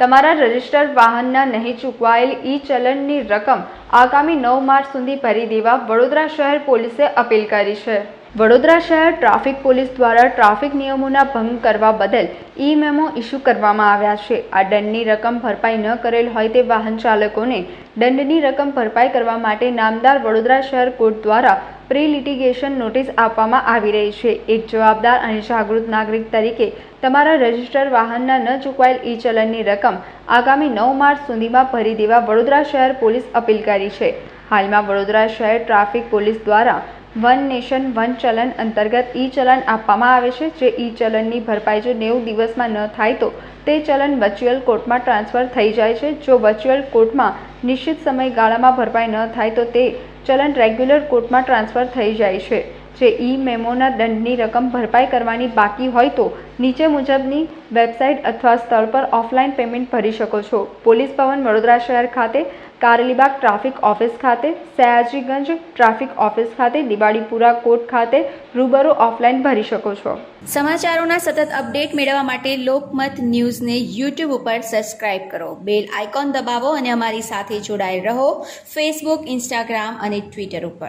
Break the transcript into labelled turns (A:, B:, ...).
A: તમારા રજિસ્ટર વાહનના નહીં ચૂકવાયેલ ઈ ચલણની રકમ આગામી નવ માર્ચ સુધી ભરી દેવા વડોદરા શહેર પોલીસે અપીલ કરી છે. વડોદરા શહેર ટ્રાફિક પોલીસ દ્વારા ટ્રાફિક નિયમોના ભંગ કરવા બદલ ઈ મેમો ઇસ્યુ કરવામાં આવ્યા છે. આ દંડની રકમ ભરપાઈ ન કરેલ હોય તે વાહન ચાલકોને દંડની રકમ ભરપાઈ કરવા માટે નામદાર વડોદરા શહેર કોર્ટ દ્વારા પ્રી લિટિગેશન નોટિસ આપવામાં આવી રહી છે. એક જવાબદાર અને જાગૃત નાગરિક તરીકે તમારા રજિસ્ટર વાહનના ન ચૂકવાયેલ ઈ ચલણની રકમ આગામી નવ માર્ચ સુધીમાં ભરી દેવા વડોદરા શહેર પોલીસ અપીલ કરી છે. હાલમાં વડોદરા શહેર ટ્રાફિક પોલીસ દ્વારા વન નેશન, વન ચલન અંતર્ગત ઈ ચલન આપવામાં આવે છે. જે ઈ ચલનની ભરપાઈ જો નેવું દિવસમાં ન થાય તો તે ચલન વર્ચ્યુઅલ કોર્ટમાં ટ્રાન્સફર થઈ જાય છે. જો વર્ચ્યુઅલ કોર્ટમાં નિશ્ચિત સમયગાળામાં ભરપાઈ ન થાય તો તે ચલણ રેગ્યુલર કોર્ટમાં ટ્રાન્સફર થઈ જાય છે. જે ઈ મેમોના દંડની રકમ ભરપાઈ કરવાની બાકી હોય તો નીચે મુજબની વેબસાઇટ અથવા સ્થળ પર ઓફલાઈન પેમેન્ટ ભરી શકો છો. પોલીસ ભવન વડોદરા શહેર ખાતે, કારેલીબાગ ટ્રાફિક ઓફિસ ખાતે, સયાજીગંજ ટ્રાફિક ઓફિસ ખાતે, દિવાળીપુરા કોર્ટ ખાતે રૂબરૂ ઓફલાઈન ભરી શકો છો.
B: સમાચારોના સતત અપડેટ મેળવવા માટે લોકમત ન્યૂઝને યુટ્યુબ ઉપર સબસ્ક્રાઇબ કરો. બેલ આઇકોન દબાવો અને અમારી સાથે જોડાયેલ રહો. ફેસબુક, ઇન્સ્ટાગ્રામ અને ટ્વિટર ઉપર.